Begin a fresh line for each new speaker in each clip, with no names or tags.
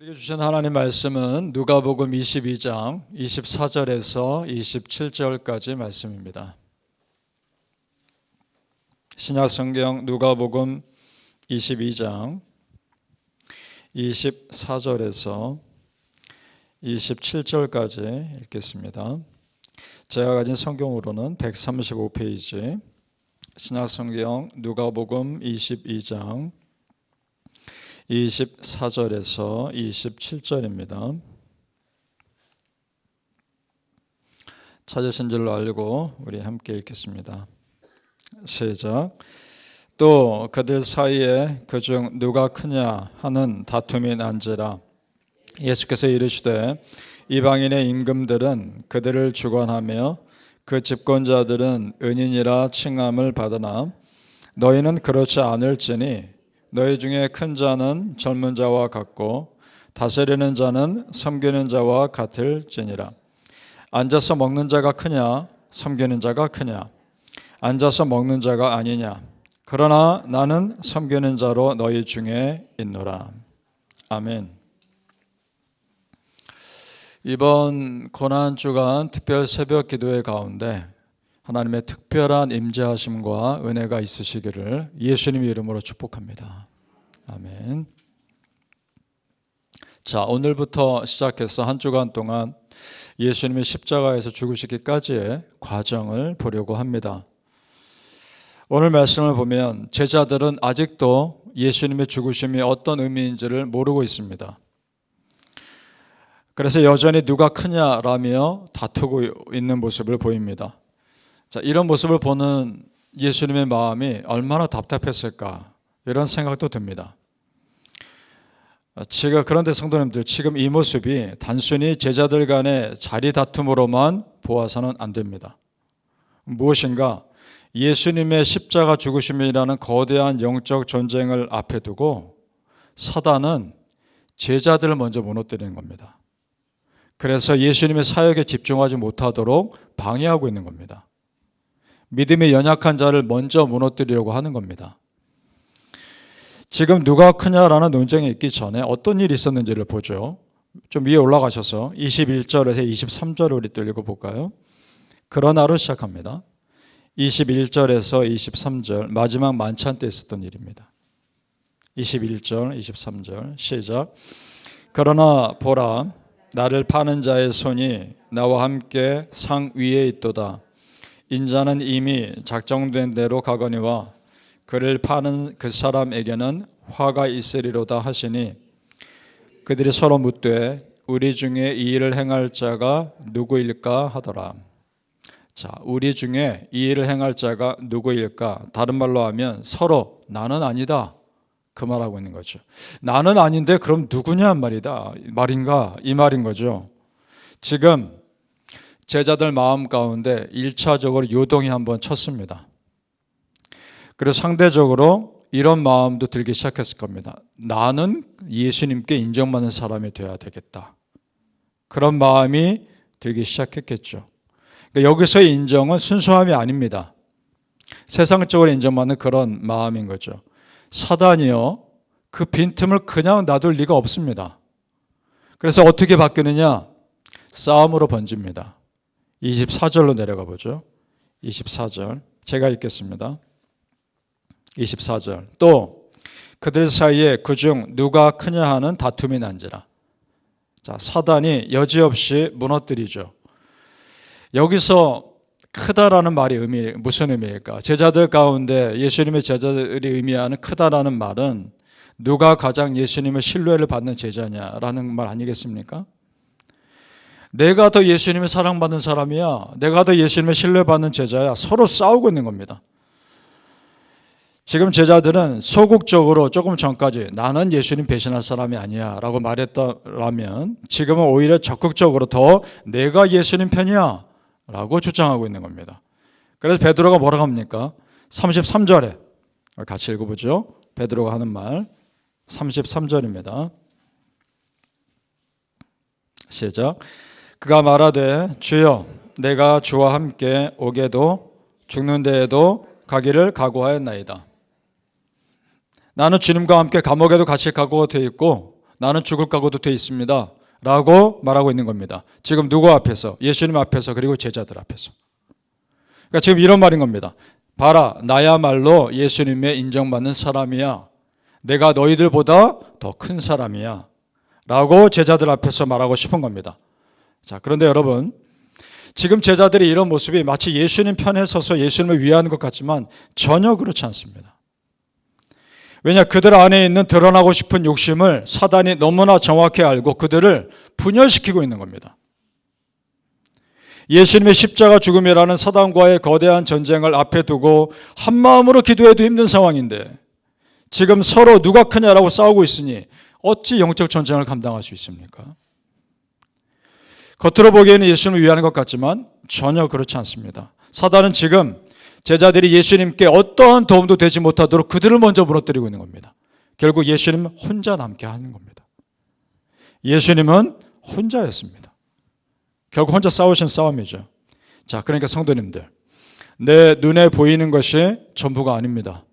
우리에게 주신 하나님 말씀은 누가복음 22장 24절에서 27절까지 말씀입니다. 신약 성경 누가복음 22장 24절에서 27절까지 읽겠습니다. 제가 가진 성경으로는 135페이지 신약 성경 누가복음 22장 24절에서 27절입니다. 찾으신 줄로 알고 우리 함께 읽겠습니다. 시작. 또 그들 사이에 그중 누가 크냐 하는 다툼이 난지라 예수께서 이르시되 이방인의 임금들은 그들을 주관하며 그 집권자들은 은인이라 칭함을 받으나 너희는 그렇지 않을지니 너희 중에 큰 자는 젊은 자와 같고 다스리는 자는 섬기는 자와 같을지니라. 앉아서 먹는 자가 크냐 섬기는 자가 크냐? 앉아서 먹는 자가 아니냐? 그러나 나는 섬기는 자로 너희 중에 있노라. 아멘. 이번 고난 주간 특별 새벽 기도회 가운데 하나님의 특별한 임재하심과 은혜가 있으시기를 예수님의 이름으로 축복합니다. 아멘. 자, 오늘부터 시작해서 한 주간 동안 예수님의 십자가에서 죽으시기까지의 과정을 보려고 합니다. 오늘 말씀을 보면 제자들은 아직도 예수님의 죽으심이 어떤 의미인지를 모르고 있습니다. 그래서 여전히 누가 크냐라며 다투고 있는 모습을 보입니다. 자, 이런 모습을 보는 예수님의 마음이 얼마나 답답했을까 이런 생각도 듭니다. 지금 그런데 성도님들 지금 이 모습이 단순히 제자들 간의 자리 다툼으로만 보아서는 안 됩니다. 무엇인가 예수님의 십자가 죽으심이라는 거대한 영적 전쟁을 앞에 두고 사단은 제자들을 먼저 무너뜨리는 겁니다. 그래서 예수님의 사역에 집중하지 못하도록 방해하고 있는 겁니다. 믿음이 연약한 자를 먼저 무너뜨리려고 하는 겁니다. 지금 누가 크냐라는 논쟁이 있기 전에 어떤 일이 있었는지를 보죠. 좀 위에 올라가셔서 21절에서 23절을 우리 또 읽어볼까요? 그러나로 시작합니다. 21절에서 23절 마지막 만찬 때 있었던 일입니다. 21절, 23절 시작. 그러나 보라 나를 파는 자의 손이 나와 함께 상 위에 있도다. 인자는 이미 작정된 대로 가거니와 그를 파는 그 사람에게는 화가 있으리로다 하시니 그들이 서로 묻되 우리 중에 이 일을 행할 자가 누구일까 하더라. 자, 우리 중에 이 일을 행할 자가 누구일까? 다른 말로 하면 서로 나는 아니다. 그 말하고 있는 거죠. 나는 아닌데 그럼 누구냐 말이다. 말인가? 이 말인 거죠. 지금 제자들 마음 가운데 1차적으로 요동이 한번 쳤습니다. 그래서 상대적으로 이런 마음도 들기 시작했을 겁니다. 나는 예수님께 인정받는 사람이 되어야 되겠다. 그런 마음이 들기 시작했겠죠. 그러니까 여기서의 인정은 순수함이 아닙니다. 세상적으로 인정받는 그런 마음인 거죠. 사단이요. 그 빈틈을 그냥 놔둘 리가 없습니다. 그래서 어떻게 바뀌느냐? 싸움으로 번집니다. 24절로 내려가 보죠. 24절. 제가 읽겠습니다. 24절. 또 그들 사이에 그중 누가 크냐 하는 다툼이 난지라. 자, 사단이 여지없이 무너뜨리죠. 여기서 크다라는 말이 의미 무슨 의미일까? 제자들 가운데 예수님의 제자들이 의미하는 크다라는 말은 누가 가장 예수님의 신뢰를 받는 제자냐라는 말 아니겠습니까? 내가 더 예수님의 사랑받는 사람이야. 내가 더 예수님의 신뢰받는 제자야. 서로 싸우고 있는 겁니다. 지금 제자들은 소극적으로 조금 전까지 나는 예수님 배신할 사람이 아니야 라고 말했더라면 지금은 오히려 적극적으로 더 내가 예수님 편이야 라고 주장하고 있는 겁니다. 그래서 베드로가 뭐라고 합니까? 33절에 같이 읽어보죠. 베드로가 하는 말 33절입니다. 시작. 그가 말하되 주여 내가 주와 함께 오게도 죽는 데에도 가기를 각오하였나이다. 나는 주님과 함께 감옥에도 같이 가고 되어 있고 나는 죽을 각오도 돼 있습니다. 라고 말하고 있는 겁니다. 지금 누구 앞에서? 예수님 앞에서 그리고 제자들 앞에서. 그러니까 지금 이런 말인 겁니다. 봐라, 나야말로 예수님의 인정받는 사람이야. 내가 너희들보다 더 큰 사람이야. 라고 제자들 앞에서 말하고 싶은 겁니다. 자, 그런데 여러분, 지금 제자들이 이런 모습이 마치 예수님 편에 서서 예수님을 위하는 것 같지만 전혀 그렇지 않습니다. 왜냐, 그들 안에 있는 드러나고 싶은 욕심을 사단이 너무나 정확히 알고 그들을 분열시키고 있는 겁니다. 예수님의 십자가 죽음이라는 사단과의 거대한 전쟁을 앞에 두고 한 마음으로 기도해도 힘든 상황인데 지금 서로 누가 크냐라고 싸우고 있으니 어찌 영적 전쟁을 감당할 수 있습니까? 겉으로 보기에는 예수님을 위하는 것 같지만 전혀 그렇지 않습니다. 사단은 지금 제자들이 예수님께 어떠한 도움도 되지 못하도록 그들을 먼저 무너뜨리고 있는 겁니다. 결국 예수님 혼자 남게 하는 겁니다. 예수님은 혼자였습니다. 결국 혼자 싸우신 싸움이죠. 자, 그러니까 성도님들. 내 눈에 보이는 것이 전부가 아닙니다.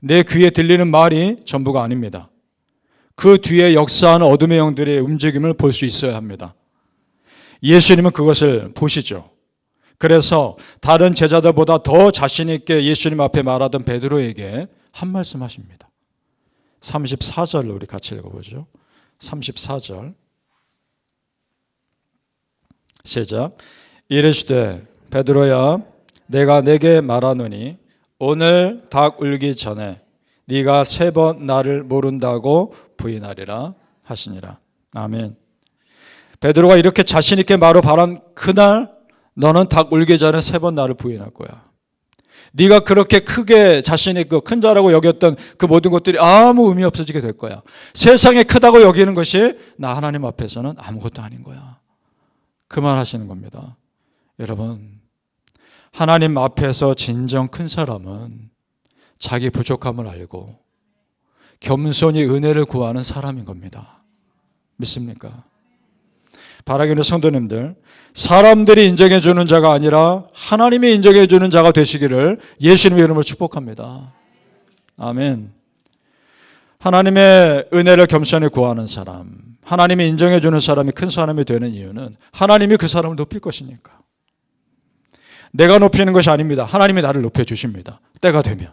내 귀에 들리는 말이 전부가 아닙니다. 그 뒤에 역사하는 어둠의 영들의 움직임을 볼 수 있어야 합니다. 예수님은 그것을 보시죠. 그래서 다른 제자들보다 더 자신 있게 예수님 앞에 말하던 베드로에게 한 말씀 하십니다. 34절로 우리 같이 읽어보죠. 34절. 시작. 이르시되 베드로야 내가 내게 말하노니 오늘 닭 울기 전에 네가 세 번 나를 모른다고 부인하리라 하시니라. 아멘. 베드로가 이렇게 자신 있게 말을 바란 그날 너는 닭 울기 전에 세 번 나를 부인할 거야. 네가 그렇게 크게 자신 있고 큰 자라고 여겼던 그 모든 것들이 아무 의미 없어지게 될 거야. 세상에 크다고 여기는 것이 나 하나님 앞에서는 아무것도 아닌 거야. 그만하시는 겁니다. 여러분, 하나님 앞에서 진정 큰 사람은 자기 부족함을 알고 겸손히 은혜를 구하는 사람인 겁니다. 믿습니까? 바라기는 성도님들, 사람들이 인정해 주는 자가 아니라 하나님이 인정해 주는 자가 되시기를 예수님의 이름으로 축복합니다. 아멘. 하나님의 은혜를 겸손히 구하는 사람, 하나님이 인정해 주는 사람이 큰 사람이 되는 이유는 하나님이 그 사람을 높일 것이니까. 내가 높이는 것이 아닙니다. 하나님이 나를 높여 주십니다. 때가 되면.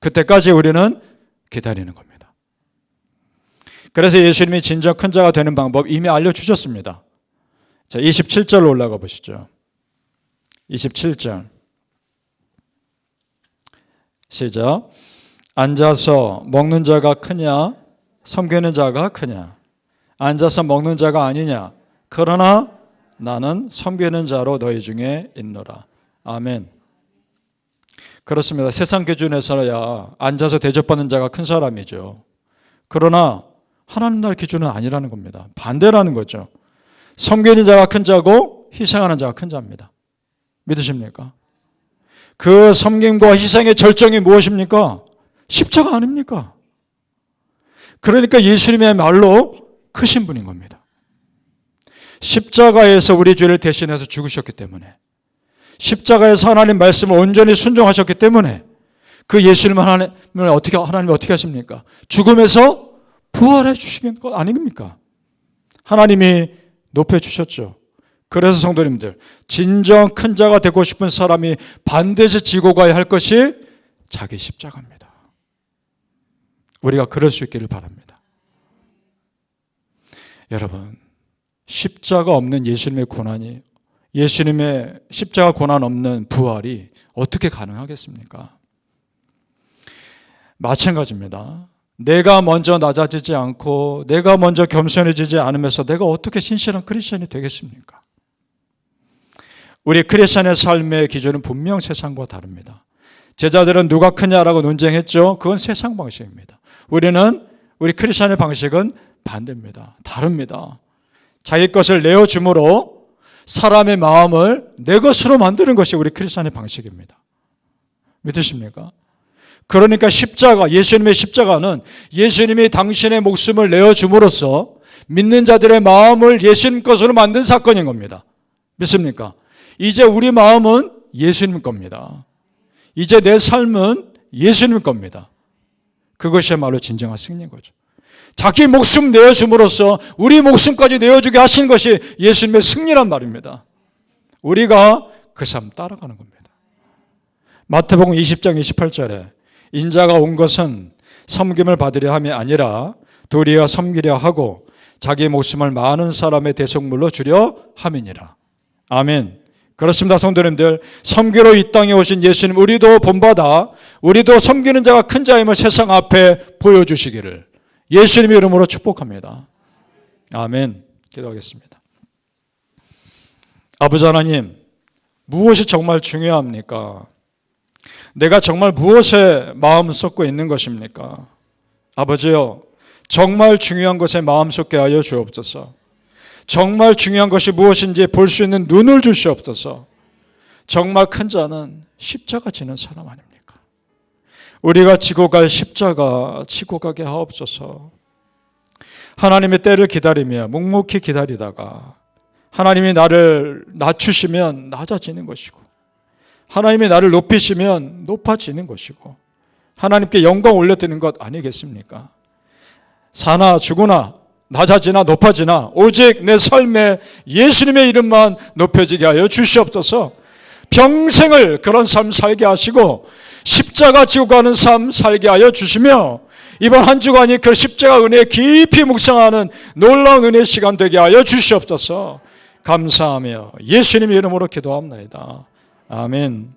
그때까지 우리는 기다리는 겁니다. 그래서 예수님이 진정 큰 자가 되는 방법 이미 알려주셨습니다. 자, 27절로 올라가 보시죠. 27절. 시작. 앉아서 먹는 자가 크냐? 섬기는 자가 크냐? 앉아서 먹는 자가 아니냐? 그러나 나는 섬기는 자로 너희 중에 있노라. 아멘. 그렇습니다. 세상 기준에서야 앉아서 대접받는 자가 큰 사람이죠. 그러나 하나님 나라 기준은 아니라는 겁니다. 반대라는 거죠. 섬기는 자가 큰 자고 희생하는 자가 큰 자입니다. 믿으십니까? 그 섬김과 희생의 절정이 무엇입니까? 십자가 아닙니까? 그러니까 예수님의 말로 크신 분인 겁니다. 십자가에서 우리 죄를 대신해서 죽으셨기 때문에 십자가에서 하나님 말씀을 온전히 순종하셨기 때문에 그 예수님 하나님을 어떻게 하나님이 어떻게 하십니까? 죽음에서 부활해 주시는 것 아닙니까? 하나님이 높여 주셨죠. 그래서 성도님들 진정 큰 자가 되고 싶은 사람이 반드시 지고 가야 할 것이 자기 십자가입니다. 우리가 그럴 수 있기를 바랍니다. 여러분 십자가 없는 예수님의 고난이 예수님의 십자가 고난 없는 부활이 어떻게 가능하겠습니까? 마찬가지입니다. 내가 먼저 낮아지지 않고 내가 먼저 겸손해지지 않으면서 내가 어떻게 신실한 크리스천이 되겠습니까? 우리 크리스천의 삶의 기준은 분명 세상과 다릅니다. 제자들은 누가 크냐라고 논쟁했죠. 그건 세상 방식입니다. 우리는 우리 크리스천의 방식은 반대입니다. 다릅니다. 자기 것을 내어 줌으로 사람의 마음을 내 것으로 만드는 것이 우리 크리스천의 방식입니다. 믿으십니까? 그러니까 십자가, 예수님의 십자가는 예수님이 당신의 목숨을 내어줌으로써 믿는 자들의 마음을 예수님 것으로 만든 사건인 겁니다. 믿습니까? 이제 우리 마음은 예수님 겁니다. 이제 내 삶은 예수님 겁니다. 그것이야말로 진정한 승리인 거죠. 자기 목숨 내어줌으로써 우리 목숨까지 내어주게 하신 것이 예수님의 승리란 말입니다. 우리가 그 삶 따라가는 겁니다. 마태복음 20장 28절에 인자가 온 것은 섬김을 받으려 함이 아니라 도리어 섬기려 하고 자기 목숨을 많은 사람의 대속물로 주려 함이니라. 아멘. 그렇습니다, 성도님들. 섬기러 이 땅에 오신 예수님, 우리도 본받아, 우리도 섬기는 자가 큰 자임을 세상 앞에 보여주시기를 예수님의 이름으로 축복합니다. 아멘. 기도하겠습니다. 아버지 하나님, 무엇이 정말 중요합니까? 내가 정말 무엇에 마음 쏟고 있는 것입니까? 아버지요, 정말 중요한 것에 마음 쏟게 하여 주옵소서. 정말 중요한 것이 무엇인지 볼 수 있는 눈을 주시옵소서. 정말 큰 자는 십자가 지는 사람 아닙니까? 우리가 지고 갈 십자가 지고 가게 하옵소서. 하나님의 때를 기다리며 묵묵히 기다리다가 하나님이 나를 낮추시면 낮아지는 것이고 하나님이 나를 높이시면 높아지는 것이고 하나님께 영광 올려드리는 것 아니겠습니까? 사나 죽으나 낮아지나 높아지나 오직 내 삶에 예수님의 이름만 높여지게 하여 주시옵소서 평생을 그런 삶 살게 하시고 십자가 지고 가는 삶 살게 하여 주시며 이번 한 주간이 그 십자가 은혜 깊이 묵상하는 놀라운 은혜 시간 되게 하여 주시옵소서 감사하며 예수님의 이름으로 기도합니다. 아멘.